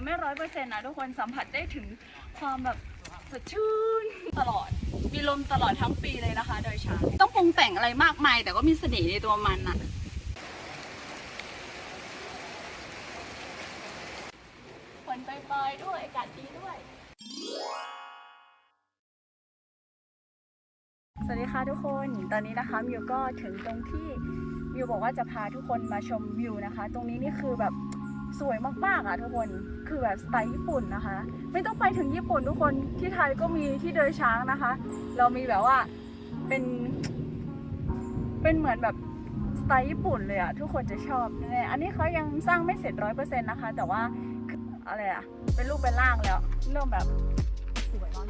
ยังไม่ร้อยเปอร์เซ็นต์นะทุกคนสัมผัสได้ถึงความแบบสดชื่นตลอด มีลมตลอดทั้งปีเลยนะคะ โดยช้างต้องปรุงแต่งอะไรมากมาย แต่ก็มีเสน่ห์ในตัวมันอะฝนปลายๆด้วยอากาศดีด้วย สวัสดีค่ะทุกคนตอนนี้นะคะมิวก็ถึงตรงที่มิวบอกว่าจะพาทุกคนมาชมวิวนะคะ ตรงนี้นี่คือแบบ สวยมากๆอะทุกคนคือแบบสไตล์ญี่ปุ่นนะคะ ไม่ต้องไปถึงญี่ปุ่นทุกคนที่ไทยก็มีที่เดินช้างนะคะ เรามีแบบว่าเป็น เป็นเหมือนแบบสไตล์ญี่ปุ่นเลยอะทุกคนจะชอบแน่ๆอันนี้เขายังสร้างไม่เสร็จร้อยเปอร์เซ็นต์นะคะ แต่ว่าอะไรอะเป็นรูปเป็นร่างแล้ว เริ่มแบบสวยแล้ว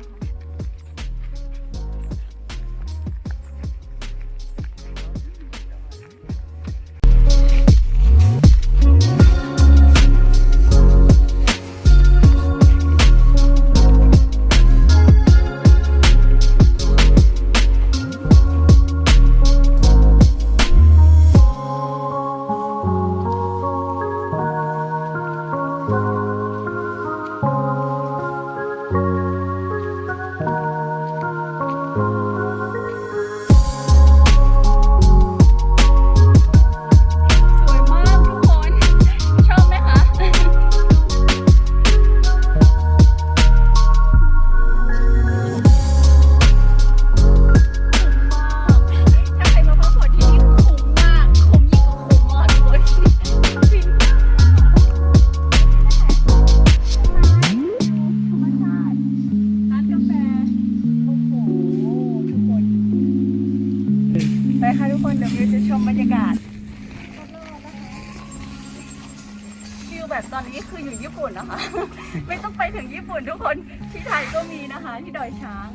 ่ปุ่นทุกคนที่ไทยก็มีนะคะที่ดอยช้าง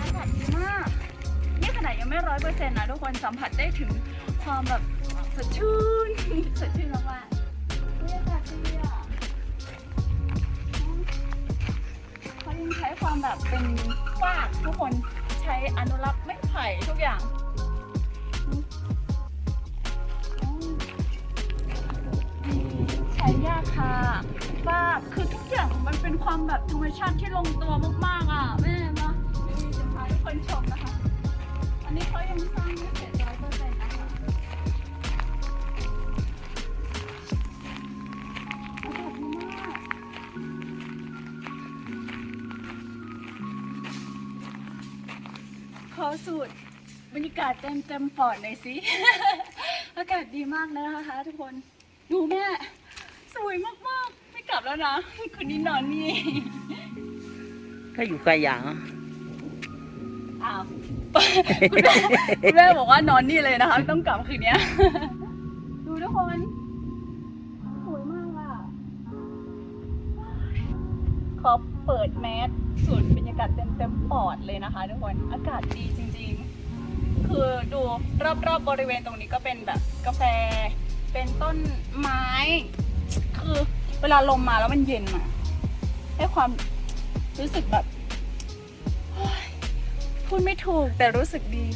อากาศดีมากนี่ขนาดยังไม่ร้อยเปอร์เซ็นต์นะทุกคนสัมผัสได้ถึงความแบบสดชื่นสดชื่นมากๆบรรยากาศดีอะเขายังใช้ความแบบเป็นฟากทุกคนใช้อนุรักษ์ไม้ไผ่ทุกอย่าง ยาคาฟากคือทุกอย่างมันเป็นความแบบธรรมชาติที่ลงตัวมากๆอะแม่มาเดี๋ยวจะพาทุกคนชมนะคะ อันนี้เขายังสร้างไม่เสร็จร้อยเปอร์เซ็นต์นะคะอากาศดีมากขอสูตรบรรยากาศเต็มเต็มปอดหน่อยสิ อากาศดีมากนะคะทุกคน ดูแม่ สวยมากๆ ไม่กลับแล้วนะคืนนี้นอนนี่ก็อยู่ไกลอย่างอะอ้าวคุณแม่คุณแม่บอกว่านอนนี่เลยนะคะไม่ต้องกลับคืนเนี้ยดูทุกคนสวยมากอะขอเปิดแมสสูดบรรยากาศเต็มเต็มๆปอดเลยนะคะ ทุกคนอากาศดีจริง ๆ คือดูรอบๆบบริเวณตรงนี้ก็เป็นแบบกาแฟ เป็นต้นไม้ คือเวลาลมมาแล้วมันเย็นอะให้ความรู้สึกแบบพูดไม่ถูกแต่รู้สึกดี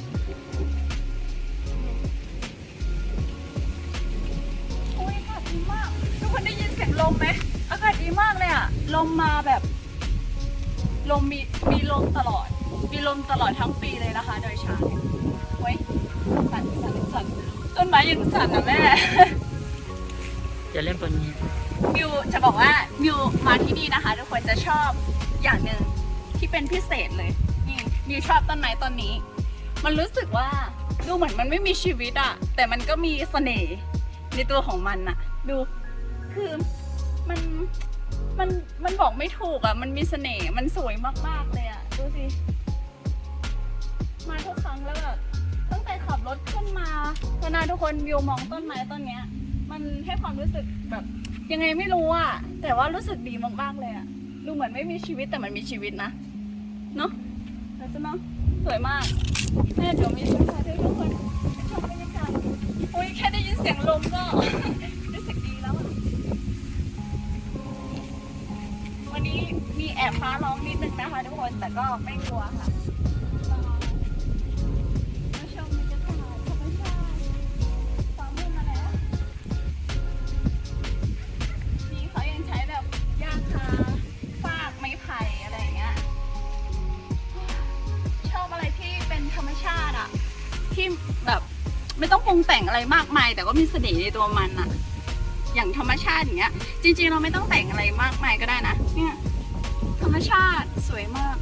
โอ้ยอากาศดีมาก ทุกคนได้ยินเสียงลมไหมอากาศดีมากเลยอะลมมาแบบ ลมมีมีลมตลอด มีลมตลอดทั้งปีเลยนะคะ โดยช้างเว้ยสั่นสั่นสั่นต้นไม้ยังสั่นอะแม่ จะเล่นตัวนี้ มิวจะบอกว่ามิวมาที่นี่นะคะ ทุกคนจะชอบอย่างหนึ่งที่เป็นพิเศษเลยนี่มิวชอบต้นไม้ต้นนี้ มันรู้สึกว่าดูเหมือนมันไม่มีชีวิตอะแต่มันก็มีเสน่ห์ในตัวของมันอะดูคือมันมันมันบอกไม่ถูกอะมันมีเสน่ห์มันสวยมากๆเลยอะดูสิมาทุกครั้งแล้วแบบตั้งแต่ขับรถขึ้นมาเวลาทุกคนวิวมองต้นไม้ต้นเนี้ย มันให้ความรู้สึกแบบยังไงไม่รู้อะแต่ว่ารู้สึกดีมากๆเลยอะดูเหมือนไม่มีชีวิตแต่มันมีชีวิตนะเนาะเดี๋ยวจะเนาะสวยมากแม่เดี๋ยวมีคนพาเธอทุกคนไปชมบรรยากาศโอ้ยแค่ได้ยินเสียงลมก็ รู้สึกดีแล้วอะวันนี้มีแอบฟ้าร้องนิดนึงนะคะทุกคนแต่ก็ไม่กลัวค่ะ อะไรมากมาย แต่ก็มีเสน่ห์ในตัวมันอะอย่างธรรมชาติอย่างเงี้ย จริง ๆ เราไม่ต้องแต่งอะไรมากมายก็ได้นะเนี่ยธรรมชาติสวยมาก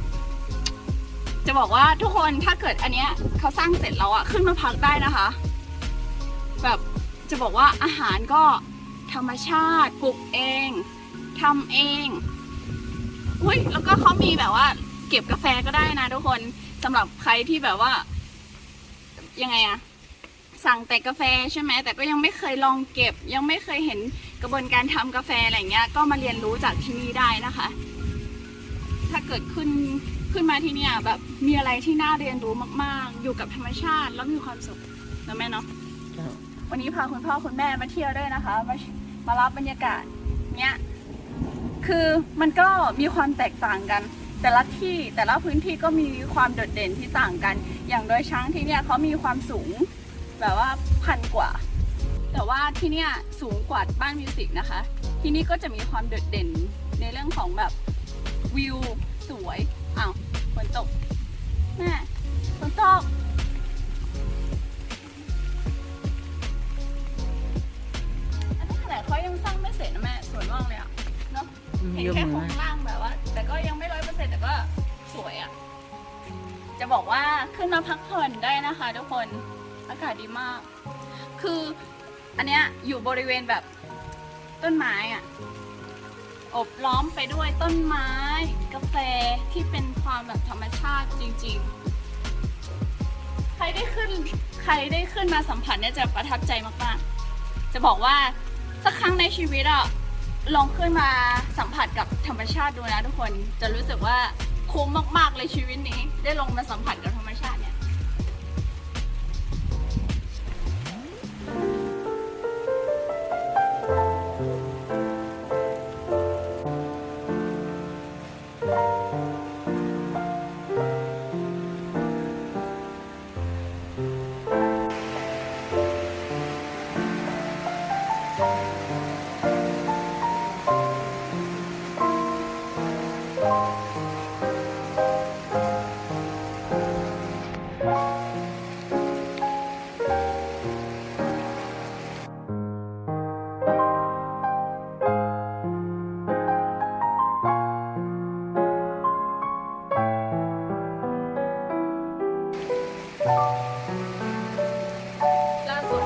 จะบอกว่าทุกคนถ้าเกิดอันเนี้ยเขาสร้างเสร็จแล้วอะขึ้นมาพักได้นะคะ แบบจะบอกว่าอาหารก็ธรรมชาติปลูกเองทำเองอุ้ยแล้วก็เขามีแบบว่า เก็บกาแฟก็ได้นะทุกคนสำหรับใครที่แบบว่า ยังไงอะ สั่งแต่กาแฟใช่ไหมแต่ก็ยังไม่เคยลองเก็บ ยังไม่เคยเห็นกระบวนการทำกาแฟอะไรเงี้ย ก็มาเรียนรู้จากที่นี่ได้นะคะ ถ้าเกิดขึ้นขึ้นมาที่เนี่ยแบบมีอะไรที่น่าเรียนรู้มาก ๆ อยู่กับธรรมชาติแล้วมีความสุขนะแม่เนาะวันนี้พาคุณพ่อคุณแม่มาเที่ยวด้วยนะคะ มามารับบรรยากาศเนี้ยคือมันก็มีความแตกต่างกัน แต่ละที่แต่ละพื้นที่ก็มีความโดดเด่นที่ต่างกัน อย่างโดยช้างที่เนี่ยเขามีความสูง แบบว่าพันกว่า แต่ว่าที่เนี่ยสูงกว่าบ้านมิวสิกนะคะ ที่นี่ก็จะมีความโดดเด่นในเรื่องของแบบวิวสวยอ้าวฝนตกแม่ฝนตกอันนี้ขนาดเขายังสร้างไม่เสร็จนะแม่สวยมากเลยอะเนาะเห็นยกแค่มืโครองล่างแบบว่า แต่ก็ยังไม่ร้อยเปอร์เซ็นต์แต่ก็สวยอะจะบอกว่าขึ้นมาพักผ่อนได้นะคะทุกคน อากาศดีมาก คืออันเนี้ยอยู่บริเวณแบบต้นไม้อะอบล้อมไปด้วยต้นไม้ กาแฟที่เป็นความแบบธรรมชาติจริง ๆ ใครได้ขึ้นใครได้ขึ้นมาสัมผัสเนี่ยจะประทับใจมากๆ จะบอกว่าสักครั้งในชีวิตอะลองขึ้นมาสัมผัสกับธรรมชาติดูนะทุกคน จะรู้สึกว่าคุ้มมากๆเลยชีวิตนี้ ได้ลงมาสัมผัสกับธรรม ล่าสุด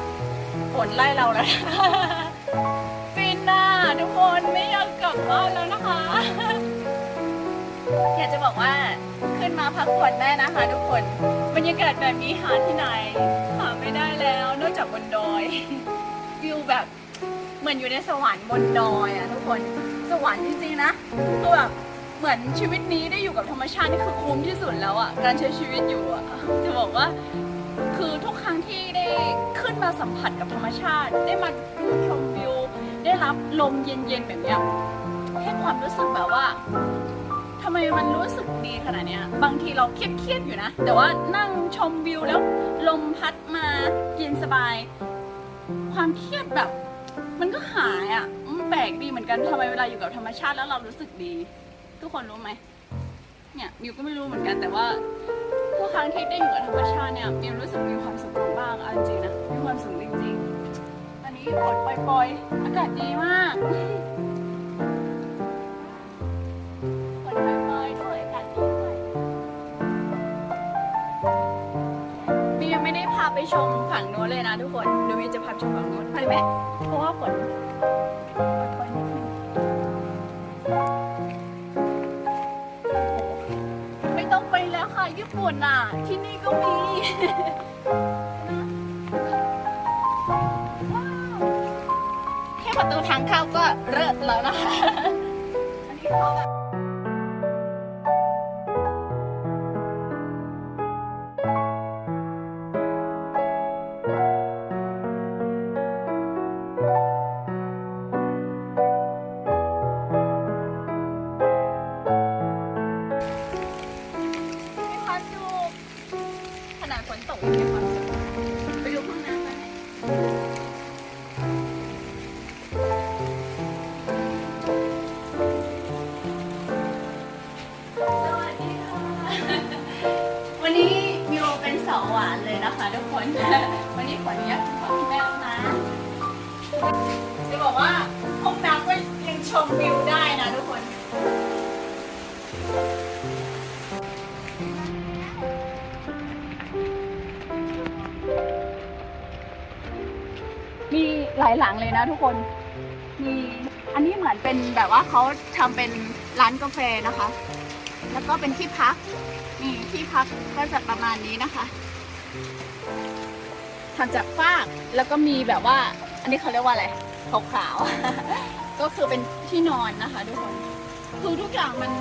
ฝนไล่เราแล้วฟินน่ะทุกคนไม่อยากกลับบ้านแล้วนะคะ อยากจะบอกว่าขึ้นมาพักผ่อนได้นะคะ ทุกคนบรรยากาศแบบนี้หาที่ไหน หาไม่ได้แล้วนอกจากบนดอยวิวแบบเหมือนอยู่ในสวรรค์บนดอยอะทุกคนสวรรค์จริงๆนะคือแบบ เหมือนชีวิตนี้ได้อยู่กับธรรมชาตินี่คือคุ้มที่สุดแล้วอะการใช้ชีวิตอยู่อะจะบอกว่า คือทุกครั้งที่ได้ขึ้นมาสัมผัสกับธรรมชาติ ได้มาดูชมวิว ได้รับลมเย็นๆแบบเนี้ยให้ความรู้สึกแบบว่าทำไมมันรู้สึกดีขนาดเนี้ยบางทีเราเครียดๆอยู่นะ แต่ว่านั่งชมวิวแล้วลมพัดมาเย็นสบาย ความเครียดแบบ มันก็หายอะมันแปลกดีเหมือนกันทำไมเวลาอยู่กับธรรมชาติแล้วเรารู้สึกดี ทุกคนรู้ไหมเนี่ยมิวก็ไม่รู้เหมือนกันแต่ว่าทุกครั้งที่ได้อยู่กับธรรมชาติเนี่ยมิวรู้สึกมีความสุขมากเอาจริงๆนะมีความสุขจริงๆตอนนี้ฝนปล่อยๆอากาศดีมากฝนปล่อยๆด้วยอากาศดีด้วยมิวยังไม่ได้พาไปชมฝั่งโน้นเลยนะทุกคนเดี๋ยวมิวจะพาไปชมฝั่งโน้นไปไหมเพราะว่าฝน ปุ่นอะ ที่นี่ก็มีแค่ประตูทางเข้าก็เลิศแล้วนะคะอันนี้เขาแบบ นะคะทุกคน วันนี้ขออนุญาตขอพี่แม่แล้วนะ จะบอกว่าห้องน้ำก็ยังชมวิวได้นะทุกคนมีหลายหลังเลยนะทุกคน มีอันนี้เหมือนเป็นแบบว่าเขาทำเป็นร้านกาแฟนะคะ แล้วก็เป็นที่พัก นี่ที่พักก็จะประมาณนี้นะคะ ทำจากฟากแล้วก็มีแบบว่าอันนี้เขาเรียกว่าอะไรขาวๆ ก็คือเป็นที่นอนนะคะทุกคนคือทุกอย่างมัน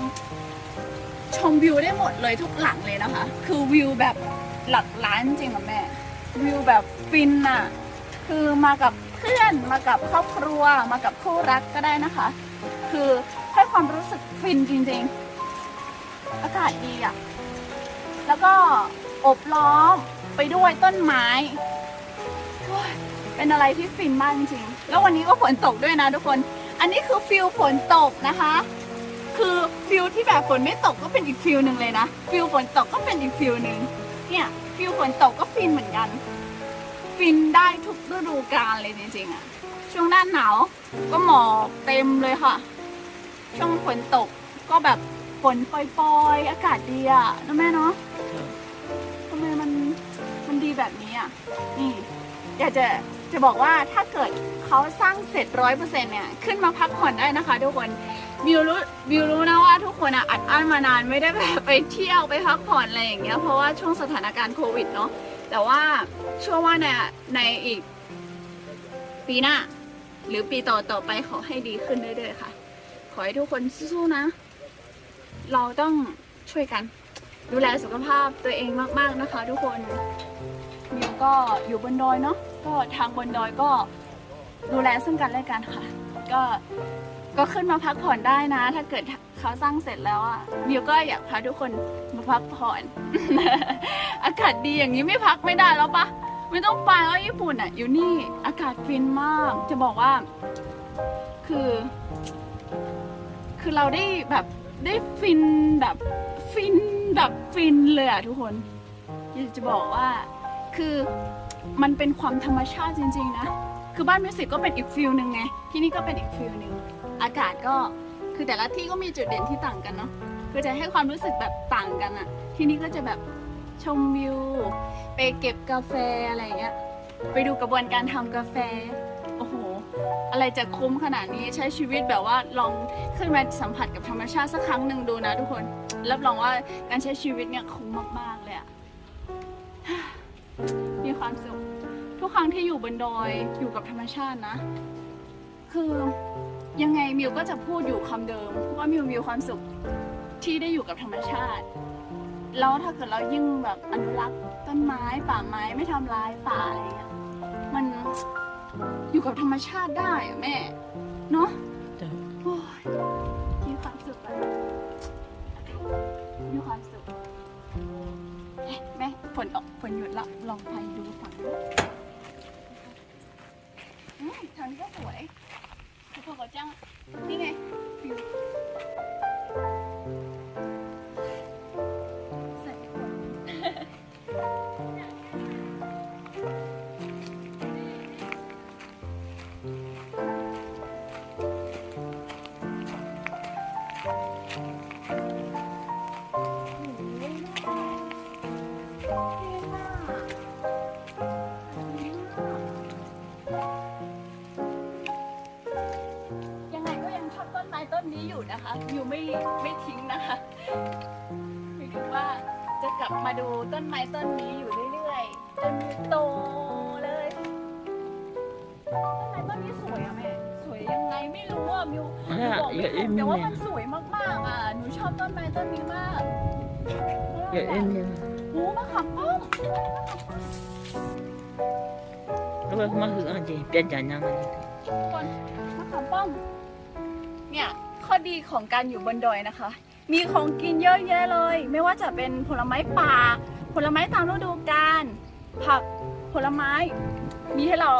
ชมวิวได้หมดเลยทุกหลังเลยนะคะ คือวิวแบบหลักล้านจริงอะแม่ วิวแบบฟินอะคือมากับเพื่อนมากับครอบครัว มากับคู่รักก็ได้นะคะ คือให้ความรู้สึกฟินจริงๆ อากาศดีอะแล้วก็อบล้อมไปด้วยต้นไม้ เป็นอะไรที่ฟินมากจริงๆ แล้ววันนี้ก็ฝนตกด้วยนะทุกคน อันนี้คือฟิลฝนตกนะคะ คือฟิลที่แบบฝนไม่ตกก็เป็นอีกฟิลหนึ่งเลยนะ ฟิลฝนตกก็เป็นอีกฟิลหนึ่งเนี่ยฟิลฝนตกก็ฟินเหมือนกัน ฟินได้ทุกฤดูกาลเลยจริงๆอะช่วงหน้าหนาวก็หมอกเต็มเลยค่ะ ช่วงฝนตกก็แบบฝนปล่อยๆ อากาศดีอะนะแม่เนาะทำไมมันมันดีแบบนี้อะนี่อยากจะ จะบอกว่าถ้าเกิดเขาสร้างเสร็จร้อยเปอร์เซ็นต์เนี่ยขึ้นมาพักผ่อนได้นะคะ ทุกคนบิวรู้บิวรู้นะว่าทุกคนอะอัดอั้นมานานไม่ได้แบบไปเที่ยวไปพักผ่อนอะไรอย่างเงี้ยเพราะว่าช่วงสถานการณ์โควิดเนาะแต่ว่าเชื่อว่าในในอีก ปีหน้า หรือปีต่อต่อไปขอให้ดีขึ้นเรื่อยๆค่ะ ขอให้ทุกคนสู้ๆนะ เราต้องช่วยกัน ดูแลสุขภาพตัวเองมากๆนะคะ ทุกคนมิวก็อยู่บนดอยเนาะ ก็ทางบนดอยก็ดูแลซึ่งกันและกันค่ะ ก็ก็ขึ้นมาพักผ่อนได้นะ ถ้าเกิดเขาสร้างเสร็จแล้วอะมิวก็อยากพาทุกคนมาพักผ่อน อากาศดีอย่างนี้ไม่พักไม่ได้แล้วปะไม่ต้องไปแล้วญี่ปุ่นอะอยู่นี่อากาศฟินมาก จะบอกว่า คือ คือเราได้แบบได้ฟินแบบฟินแบบฟินเลยอะทุกคนอยากจะบอกว่า คือ มันเป็นความธรรมชาติจริง ๆ นะ คือบ้านมิวสิกก็เป็นอีกฟิลหนึ่งไง ที่นี่ก็เป็นอีกฟิลหนึ่งอากาศก็คือแต่ละที่ก็มีจุดเด่นที่ต่างกันเนาะก็จะให้ความรู้สึกแบบต่างกันอะที่นี่ก็จะแบบชมวิว ไปเก็บกาแฟอะไรเงี้ย ไปดูกระบวนการทำกาแฟ โอ้โห อะไรจะคุ้มขนาดนี้ใช้ชีวิตแบบว่าลองขึ้นมาสัมผัสกับธรรมชาติสักครั้งหนึ่งดูนะทุกคน รับรองว่าการใช้ชีวิตเนี่ยคุ้มมากๆ ความสุข ทุกครั้งที่อยู่บนดอยอยู่กับธรรมชาตินะ คือยังไงมิวก็จะพูดอยู่คำเดิมว่ามิวมีความสุขที่ได้อยู่กับธรรมชาติ แล้วถ้าเกิดเรายิ่งแบบอนุรักษ์ต้นไม้ป่าไม้ไม่ทำลายป่าอะไรเงี้ยมันอยู่กับธรรมชาติได้อะแม่ เนาะ ฝนออกฝนหยุดละลองไปดูฝั่งนู้น หนูบอกไม่ถูกแต่ว่ามันสวยมากๆอะ หนูชอบต้นไม้ต้นนี้มากอย่าเอ็นเนี่ยหูมะขามป้อมแล้วก็มาคืออันเจเปลี่ยนจานยังไงคนมะขามป้อม เนี่ยข้อดีของการอยู่บนดอยนะคะ มีของกินเยอะแยะเลย ไม่ว่าจะเป็นผลไม้ป่า ผลไม้ตามฤดูกาล ผัก ผลไม้ มีให้เรา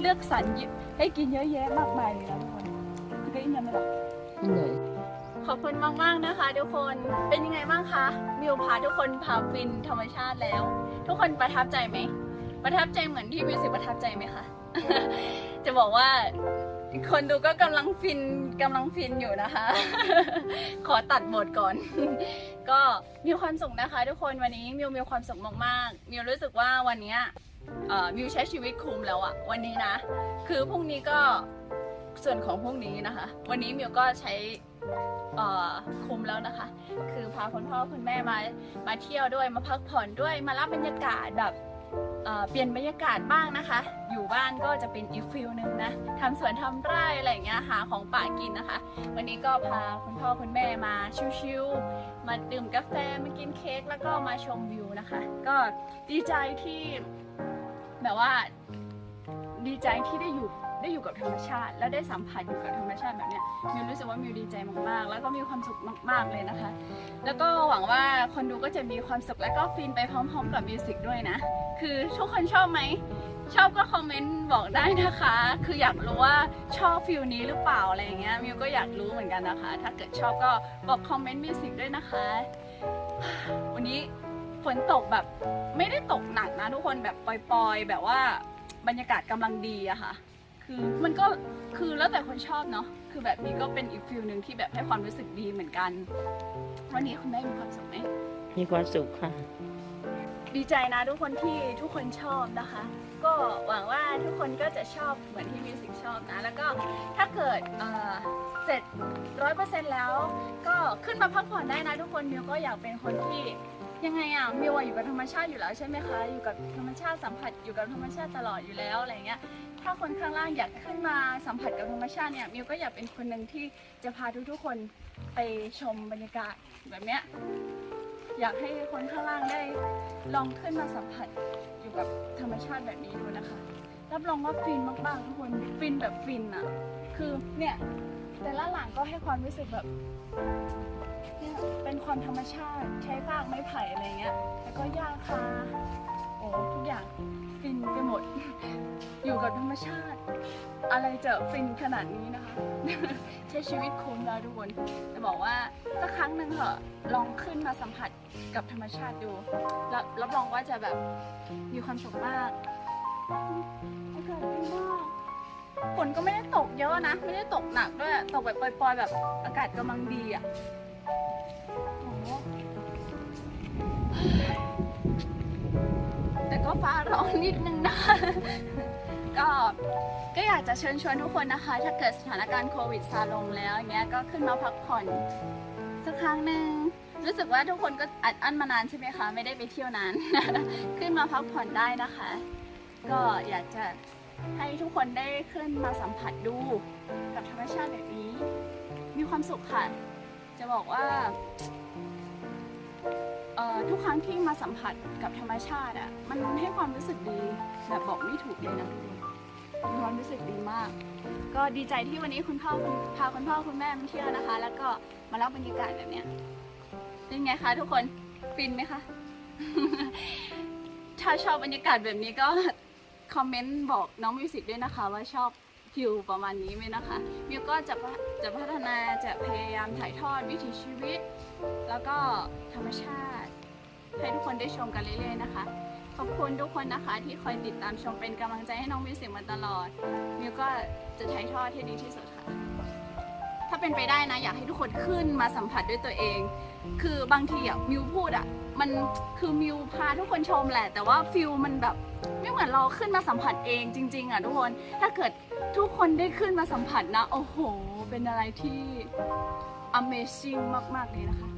เลือกสรรหยิบให้กินเยอะแยะมากมายเลยนะ ทุกคนคือก็อินยังไม่หรอนี่เลยขอบคุณมากๆนะคะ ทุกคนเป็นยังไงบ้างคะมิวพาทุกคนพาฟินธรรมชาติแล้ว ทุกคนประทับใจไหมประทับใจเหมือนที่มิวสิกประทับใจไหมคะจะบอกว่าคนดูก็กำลังฟินกำลังฟินอยู่นะคะ ขอตัดบทก่อน ก็มีความสุขนะคะ ทุกคนวันนี้มิวมีความสุขมากๆมิวรู้สึกว่าวันเนี้ยเอ่อมิวใช้ชีวิตคุ้มแล้วอะวันนี้นะ คือพรุ่งนี้ก็ ส่วนของพรุ่งนี้นะคะ วันนี้มิวก็ใช้คุ้มแล้วนะคะ คือพาคุณพ่อคุณแม่มามาเที่ยวด้วยมาพักผ่อนด้วยมารับบรรยากาศแบบเเปลี่ยนบรรยากาศบ้างนะคะ อยู่บ้านก็จะเป็นอีกฟิลหนึ่งนะทำสวนทำไร่อะไรอย่างเงี้ยหาของป่ากินนะคะ วันนี้ก็พาคุณพ่อคุณแม่มาชิวๆมาดื่มกาแฟมากินเค้กแล้วก็มาชมวิวนะคะ ก็ดีใจที่แบบว่าดีใจที่ได้อยู่ ได้อยู่กับธรรมชาติ แล้วได้สัมผัสอยู่กับธรรมชาติแบบเนี้ยมิวรู้สึกว่ามิวดีใจมากๆ แล้วก็มีความสุขมากๆเลยนะคะ แล้วก็หวังว่าคนดูก็จะมีความสุขและก็ฟินไปพร้อม ๆ กับมิวสิกด้วยนะ คือทุกคนชอบไหมชอบก็คอมเมนต์บอกได้นะคะ คืออยากรู้ว่าชอบฟิลนี้หรือเปล่าอะไรอย่างเงี้ยมิวก็อยากรู้เหมือนกันนะคะ ถ้าเกิดชอบก็บอกคอมเมนต์มิวสิกด้วยนะคะ วันนี้ฝนตกแบบไม่ได้ตกหนักนะทุกคนแบบปล่อยๆ แบบว่าบรรยากาศกำลังดีอะค่ะ คือมันก็คือแล้วแต่คนชอบเนาะคือแบบนี้ก็เป็นอีกฟิลหนึ่งที่แบบให้ความรู้สึกดีเหมือนกัน วันนี้คุณแม่มีความสุขไหมมีความสุขค่ะ ดีใจนะทุกคนที่ทุกคนชอบนะคะ ก็หวังว่าทุกคนก็จะชอบเหมือนที่มิวสิกชอบนะ แล้วก็ถ้าเกิดเอ่อเสร็จร้อยเปอร์เซ็นต์แล้ว ก็ขึ้นมาพักผ่อนได้นะทุกคนมิวก็อยากเป็นคนที่ยังไงอะมิวอะอยู่กับธรรมชาติอยู่แล้วใช่ไหมคะ อยู่กับธรรมชาติสัมผัสอยู่กับธรรมชาติตลอดอยู่แล้วอะไรเงี้ย ถ้าคนข้างล่างอยากขึ้นมาสัมผัสกับธรรมชาติเนี่ยมิวก็อยากเป็นคนหนึ่งที่จะพาทุกๆคนไปชมบรรยากาศแบบเนี้ยอยากให้คนข้างล่างได้ลองขึ้นมาสัมผัสอยู่กับธรรมชาติแบบนี้ดูนะคะรับรองว่าฟินมากๆทุกคนฟินแบบฟินอะคือเนี่ยแต่ละหลังก็ให้ความรู้สึกแบบเนี่ยเป็นความธรรมชาติใช้ฟากไม้ไผ่อะไรเงี้ยแล้วก็หญ้าคา อ้ทุกอย่างฟินไปหมด อยู่กับธรรมชาติ อะไรจะฟินขนาดนี้นะคะ ใช้ชีวิตคุ้มแล้วทุกคนจะบอกว่าสักครั้งหนึ่งเถอะลองขึ้นมาสัมผัสกับธรรมชาติดูรับรับรองว่าจะแบบมีความสุขมากอากาศดีมากฝนก็ไม่ได้ตกเยอะนะ ไม่ได้ตกหนักด้วยตกแบบปล่อยๆแบบอากาศกำลังดีอะโอ้ แต่ก็ฟ้าร้องนิดนึงนะ ก็ก็อยากจะเชิญชวนทุกคนนะคะ ถ้าเกิดสถานการณ์โควิดซาลงแล้วอย่างเงี้ยก็ขึ้นมาพักผ่อนสักครั้งหนึ่งรู้สึกว่าทุกคนก็อัดอั้นมานานใช่ไหมคะ ไม่ได้ไปเที่ยวนาน ขึ้นมาพักผ่อนได้นะคะ ก็อยากจะให้ทุกคนได้ขึ้นมาสัมผัสดูกับธรรมชาติแบบนี้ มีความสุขค่ะ จะบอกว่า เอ่อทุกครั้งที่มาสัมผัสกับธรรมชาติอะมันให้ความรู้สึกดีแบบบอกไม่ถูกเลยนะทุกคนมีความรู้สึกดีมาก ก็ดีใจที่วันนี้คุณพ่อคุณพาคุณพ่อคุณแม่มาเที่ยวนะคะ แล้วก็มารับบรรยากาศแบบเนี้ยเป็นไงคะทุกคนฟินไหมคะ ถ้าชอบบรรยากาศแบบนี้ก็คอมเมนต์บอกน้องมิวสิกด้วยนะคะ ว่าชอบฟิลประมาณนี้ไหมนะคะมิวก็จะจะพัฒนาจะพยายามถ่ายทอดวิถีชีวิต แล้วก็ธรรมชาติ ให้ทุกคนได้ชมกันเรื่อยๆนะคะ ขอบคุณทุกคนนะคะที่คอยติดตามชมเป็นกำลังใจให้น้องมิวสิกมาตลอด มิวก็จะถ่ายทอดให้ดีที่สุดค่ะ ถ้าเป็นไปได้นะ อยากให้ทุกคนขึ้นมาสัมผัสด้วยตัวเอง คือบางทีอะมิวพูดอะมันคือมิวพาทุกคนชมแหละ แต่ว่าฟิลมันแบบไม่เหมือนเราขึ้นมาสัมผัสเองจริง ๆ อะทุกคน ถ้าเกิดทุกคนได้ขึ้นมาสัมผัสนะ โอ้โห เป็นอะไรที่ Amazing มาก ๆ เลยนะคะ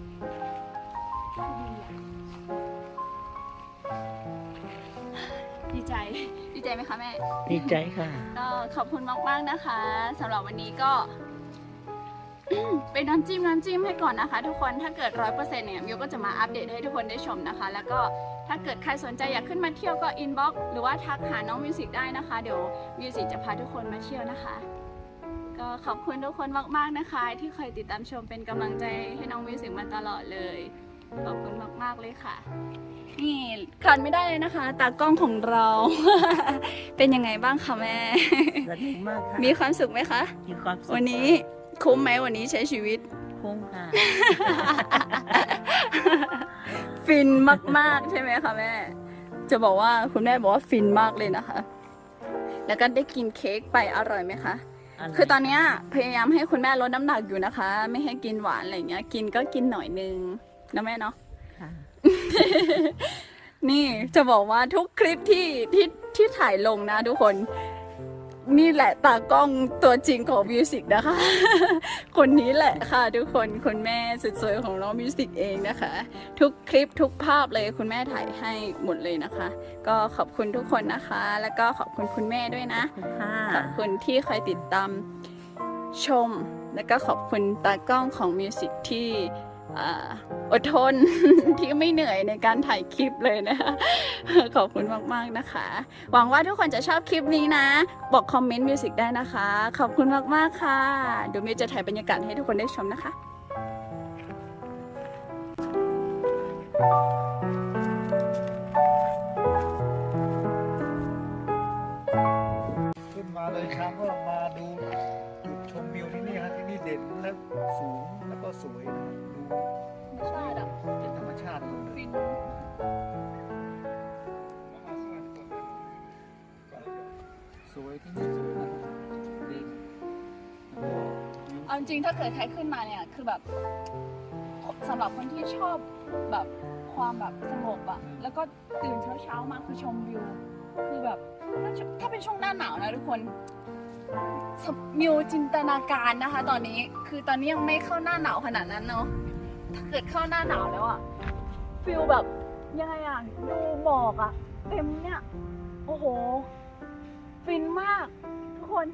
ใจ ดีใจไหมคะแม่ ดีใจค่ะ ก็ขอบคุณมากๆนะคะสำหรับวันนี้ก็ เป็นน้ำจิ้มน้ำจิ้มให้ก่อนนะคะ ทุกคนถ้าเกิดร้อยเปอร์เซ็นต์เนี่ยมิวก็จะมาอัปเดตให้ทุกคนได้ชมนะคะ แล้วก็ถ้าเกิดใครสนใจอยากขึ้นมาเที่ยวก็อินบ็อกหรือว่าทักหาน้องมิวสิกได้นะคะ เดี๋ยวมิวสิกจะพาทุกคนมาเที่ยวนะคะ ก็ขอบคุณทุกคนมาก ๆนะคะ ที่คอยติดตามชมเป็นกำลังใจให้น้องมิวสิกมาตลอดเลย ขอบคุณมาก ๆเลยค่ะ นี่ขาดไม่ได้เลยนะคะ ตากล้องของเรา เป็นยังไงบ้างคะแม่ สนุกมากค่ะมีความสุขไหมคะ มีความสุขวันนี้คุ้มไหมวันนี้ใช้ชีวิตคคุ้มค่ะ ฟินมากๆใช่ไหมคะแม่ จะบอกว่าคุณแม่บอกว่าฟินมากเลยนะคะ แล้วก็ได้กินเค้กไปอร่อยไหมคะคือตอนเนี้ยพยายามให้คุณแม่ลดน้ำหนักอยู่นะคะ ไม่ให้กินหวานอะไรเงี้ย กินก็กินหน่อยนึงนะแม่เนาะค่ะ นี่จะบอกว่าทุกคลิปที่ที่ที่ถ่ายลงนะทุกคน นี่แหละตากล้องตัวจริงของมิวสิกนะคะ คนนี้แหละค่ะทุกคนคุณแม่สุดสวยของน้องมิวสิกเองนะคะ ทุกคลิปทุกภาพเลยคุณแม่ถ่ายให้หมดเลยนะคะ ก็ขอบคุณทุกคนนะคะ แล้วก็ขอบคุณคุณแม่ด้วยนะค่ะขอบคุณที่คอยติดตามชม แล้วก็ขอบคุณตากล้องของมิวสิกที่ อดทนที่ไม่เหนื่อยในการถ่ายคลิปเลยนะคะขอบคุณมากๆนะคะ หวังว่าทุกคนจะชอบคลิปนี้นะ บอกคอมเมนต์มิวสิกได้นะคะ ขอบคุณมากๆค่ะเดี๋ยวมิวจะถ่ายบรรยากาศให้ทุกคนได้ชมนะคะขึ้น มาเลยช้างก็มาดูจุดชมวิวที่นี่ฮะที่นี่เด่นและสูงแล้วก็สวยนะครับดูเป็นธรรมชาติหมดเลยสวยที่นี่สวยนะครับดีแล้วก็วิวเอาจริงๆถ้าเกิดใครขึ้นมาเนี่ยคือแบบสำหรับคนที่ชอบแบบความแบบสงบอะแล้วก็ตื่นเช้าๆมาคือชมวิว คือแบบถ้าถ้าเป็นช่วงหน้าหนาวนะทุกคนสมิวจินตนาการนะคะ ตอนนี้คือตอนนี้ยังไม่เข้าหน้าหนาวขนาดนั้นเนาะ ถ้าเกิดเข้าหน้าหนาวแล้วอะฟิลแบบยังไงอะดูหมอกอะเต็มเนี่ย โอ้โห ฟินมาก ทุกคน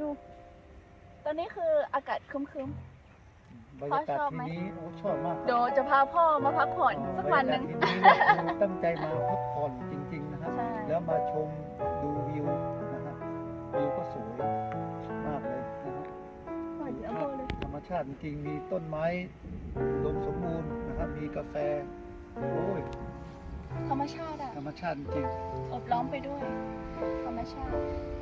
ดู ตอนนี้คืออากาศครึ้ม บรรยากาศชอบไหมที่นี้โอ้ชอบมากๆ เดี๋ยวจะพาพ่อมาพักผ่อนสักวันหนึ่ง บรรยากาศที่นี่เนี่ยคือตั้งใจมาพักผ่อนจริง ๆ นะครับ ใช่ แล้วมาชมดูวิวนะครับวิวก็สวยมากเลยนะครับปล่อยเอาพ่อเลย ธรรมชาติจริงๆมีต้นไม้ อุดมสมบูรณ์นะครับ มีกาแฟ โอ้ย ธรรมชาติอะธรรมชาติจริง อบล้อมไปด้วย ธรรมชาติ